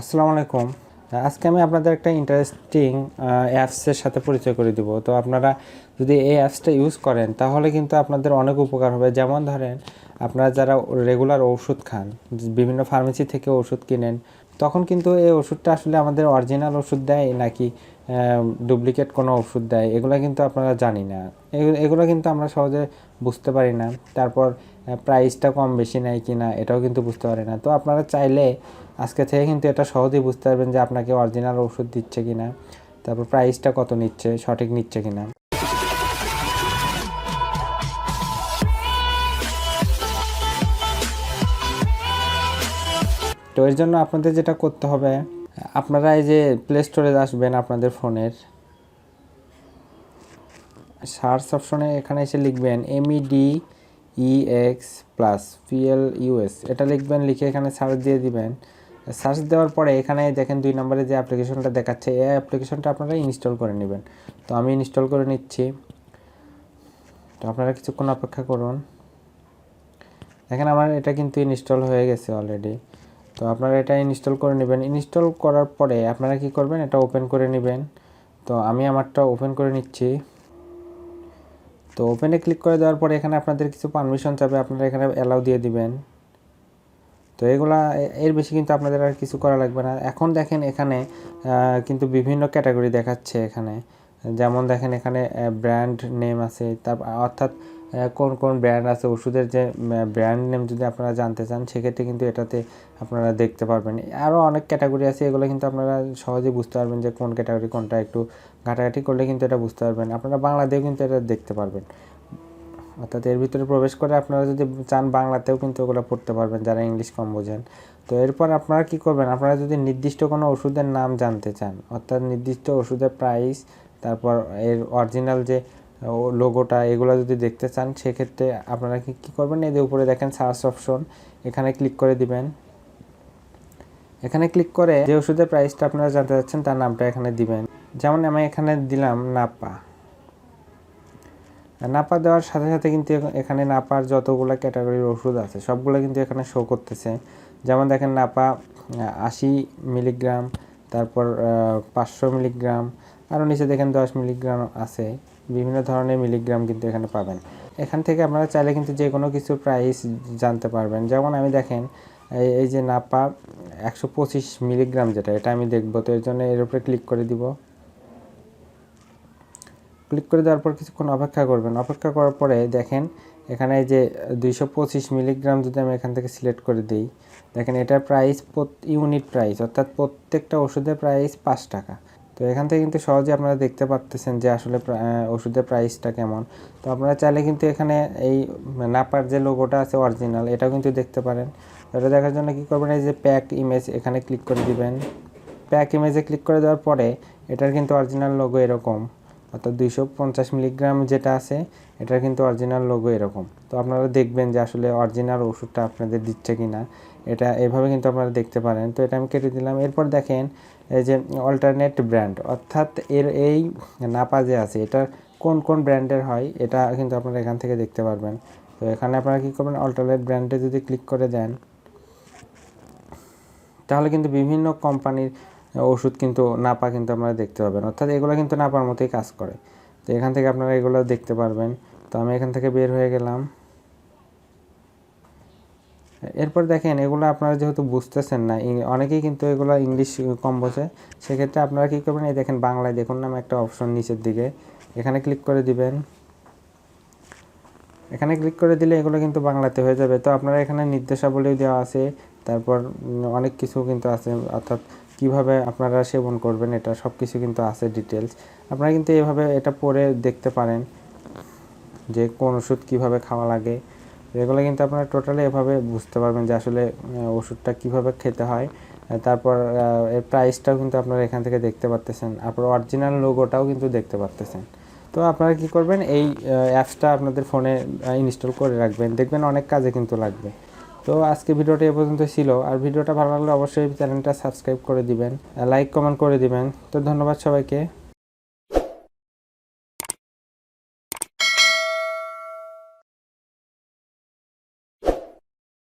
আসসালামু আলাইকুম। আজকে আমি আপনাদের একটা ইন্টারেস্টিং অ্যাপসের সাথে পরিচয় করে দিব। তো আপনারা যদি এই অ্যাপসটা ইউজ করেন, তাহলে কিন্তু আপনাদের অনেক উপকার হবে। যেমন ধরেন, আপনারা যারা রেগুলার ওষুধ খান, বিভিন্ন ফার্মেসি থেকে ওষুধ কিনেন তখন কিন্তু এই ওষুধটা আসলে আমাদের অরিজিনাল ওষুধ দেয় নাকি ডুপ্লিকেট কোনো ওষুধ দেয়, এগুলো কিন্তু আপনারা জানি না। এগুলো- কিন্তু আমরা সহজে বুঝতে পারি না। তারপর প্রাইসটা কম বেশি নেয় কি না এটাও কিন্তু বুঝতে পারি না। তো আপনারা চাইলে আজকে থেকে কিন্তু এটা সহজেই বুঝতে পারবেন যে আপনাকে অরিজিনাল ওষুধ দিচ্ছে কি না তারপর প্রাইসটা কত নিচ্ছে, সঠিক নিচ্ছে কি না তো এর জন্য আপনাদের যেটা করতে হবে, আপনারা এই যে প্লে স্টোরে আসবেন আপনাদের ফোনের। সার্চ অপশনে এখানে এসে লিখবেন MED E X plus PL US এটা লিখবেন, লিখে এখানে সার্চ দিয়ে দিবেন। সার্চ দেওয়ার পরে এখানে দেখেন দুই নম্বরে যে অ্যাপ্লিকেশনটা দেখাচ্ছে, এই অ্যাপ্লিকেশনটা আপনারা ইনস্টল করে নেবেন। তো আমি ইনস্টল করে নিচ্ছি। তো আপনারা কিছুক্ষণ অপেক্ষা করুন। দেখেন আমার এটা কিন্তু ইনস্টল হয়ে গেছে অলরেডি তো আপনারা এটা ইনস্টল করে নেবেন। ইনস্টল করার পরে আপনারা কি করবেন? এটা ওপেন করে নেবেন। তো আমি আমারটা ওপেন করে নিচ্ছি। তো ওপেনে ক্লিক করে দেওয়ার পরে এখানে আপনাদের কিছু পারমিশন চাবে, আপনারা এখানে অ্যালাউ দিয়ে দিবেন। তো এগুলা, এর বেশি কিন্তু আপনাদের আর কিছু করা লাগবে না। এখন দেখেন এখানে কিন্তু বিভিন্ন ক্যাটাগরি দেখাচ্ছে এখানে। যেমন দেখেন এখানে ব্র্যান্ড নেম আছে তার অর্থাৎ কোন কোন ব্র্যান্ড আছে, ওষুধের যে ব্র্যান্ড নেম যদি আপনারা জানতে চান, সেক্ষেত্রে কিন্তু এটাতে আপনারা দেখতে পারবেন। আরও অনেক ক্যাটাগরি আছে, এগুলো কিন্তু আপনারা সহজেই বুঝতে পারবেন যে কোন ক্যাটাগরি কোনটা একটু ঘাটাঘাটি করলে কিন্তু এটা বুঝতে পারবেন। আপনারা বাংলাতেও কিন্তু এটা দেখতে পারবেন। অর্থাৎ এর ভিতরে প্রবেশ করে আপনারা যদি চান, বাংলাতেও কিন্তু ওগুলো পড়তে পারবেন, যারা ইংলিশ কম বোঝেন। তো এরপর আপনারা কি করবেন? আপনারা যদি নির্দিষ্ট কোনো ওষুধের নাম জানতে চান, অর্থাৎ নির্দিষ্ট ওষুধের প্রাইস তারপর এর অরিজিনাল যে লোগোটা এগুলো যদি দেখতে চান, সেক্ষেত্রে আপনারা কি, কী করবেন? যে উপরে দেখেন সার্চ অপশন এখানে ক্লিক করে দিবেন। এখানে ক্লিক করে যে ওষুধের প্রাইসটা আপনারা জানতে চাচ্ছেন, তার নামটা এখানে দিবেন। যেমন আমি এখানে দিলাম নাপা। নাপা দেওয়ার সাথে সাথে কিন্তু এখানে নাপার যতগুলো ক্যাটাগরির ওষুধ আছে, সবগুলো কিন্তু এখানে শো করতেছে। যেমন দেখেন নাপা আশি মিলিগ্রাম তারপর পাঁচশো মিলিগ্রাম আরও নিচে দেখেন দশ মিলিগ্রাম আছে। বিভিন্ন ধরনের মিলিগ্রাম কিন্তু এখানে পাবেন। এখান থেকে আপনারা চাইলে কিন্তু যে কোনো কিছু প্রাইস জানতে পারবেন। যেমন আমি দেখেন, এই যে নাপা একশো পঁচিশ মিলিগ্রাম যেটা, এটা আমি দেখব। তো এর জন্য এর উপরে ক্লিক করে দিব। ক্লিক করে দেওয়ার পর কিছুক্ষণ অপেক্ষা করবেন। অপেক্ষা করার পরে দেখেন, এখানে যে দুইশো পঁচিশ মিলিগ্রাম যদি আমি এখান থেকে সিলেক্ট করে দিই, দেখেন এটার প্রাইস ইউনিট প্রাইস অর্থাৎ প্রত্যেকটা ওষুধের প্রাইস পাঁচ টাকা। তো এখান থেকে কিন্তু সহজে আপনারা দেখতে পারতেছেন যে আসলে ওষুধের প্রাইসটা কেমন। তো আপনারা চাইলে কিন্তু এখানে এই নাপার যে লোগোটা আছে অরিজিনাল এটাও কিন্তু দেখতে পারেন। এটা দেখার জন্য কী করবেন, এই যে প্যাক ইমেজ এখানে ক্লিক করে দিবেন। প্যাক ইমেজে ক্লিক করে দেওয়ার পরে এটার কিন্তু অরিজিনাল লোগো এরকম। অর্থাৎ দুইশো পঞ্চাশ মিলিগ্রাম যেটা আছে, এটার কিন্তু অরিজিনাল লোগো এরকম। তো আপনারা দেখবেন যে আসলে অরিজিনাল ওষুধটা আপনাদের দিচ্ছে কি না এটা এভাবে কিন্তু আপনারা দেখতে পারেন। তো এটা আমি কেটে দিলাম। এরপর দেখেন, এই যে অল্টারনেট ব্র্যান্ড অর্থাৎ এর এই নাপা যে আছে এটা কোন কোন ব্র্যান্ডের হয়, এটা কিন্তু আপনারা এখান থেকে দেখতে পারবেন। তো এখানে আপনারা কী করবেন অল্টারনেট ব্র্যান্ডে যদি ক্লিক করে দেন, তাহলে কিন্তু বিভিন্ন কোম্পানির ওষুধ কিন্তু নাপা কিন্তু আপনারা দেখতে পাবেন। অর্থাৎ এগুলো কিন্তু নাপার মতোই কাজ করে। তো এখান থেকে আপনারা এগুলো দেখতে পারবেন। তো আমি এখান থেকে বের হয়ে গেলাম। এরপর দেখেন, এগুলো আপনারা যেহেতু বুঝতেছেন না অনেকেই কিন্তু এগুলো ইংলিশ কম বোঝে। সেক্ষেত্রে আপনারা কী করবেন, এই দেখেন বাংলায় দেখুন নামে একটা অপশন নিচের দিকে। এখানে ক্লিক করে দিবেন। এখানে ক্লিক করে দিলে এগুলো কিন্তু বাংলাতে হয়ে যাবে। তো আপনারা এখানে নির্দেশাবলীও দেওয়া আছে। তারপর অনেক কিছু কিন্তু আছে। অর্থাৎ কীভাবে আপনারা সেবন করবেন, এটা সব কিছু কিন্তু আছে ডিটেলস আপনারা কিন্তু এভাবে এটা পড়ে দেখতে পারেন যে কোন ওষুধ কীভাবে খাওয়া লাগে। এগুলো কিন্তু আপনারা টোটালি এভাবে বুঝতে পারবেন যে আসলে ওষুধটা কীভাবে খেতে হয়। তারপর এর প্রাইসটাও কিন্তু আপনারা এখান থেকে দেখতে পারতেছেন। আপনার অরিজিনাল লোগোটাও কিন্তু দেখতে পারতেছেন। তো আপনারা কি করবেন, এই অ্যাপসটা আপনাদের ফোনে ইনস্টল করে রাখবেন। দেখবেন অনেক কাজে কিন্তু লাগবে। তো আজকে ভিডিওটা এ পর্যন্ত ছিল। আর ভিডিওটা ভালো লাগলে অবশ্যই চ্যানেলটা সাবস্ক্রাইব করে দিবেন। লাইক কমেন্ট করে দিবেন। তো ধন্যবাদ সবাইকে।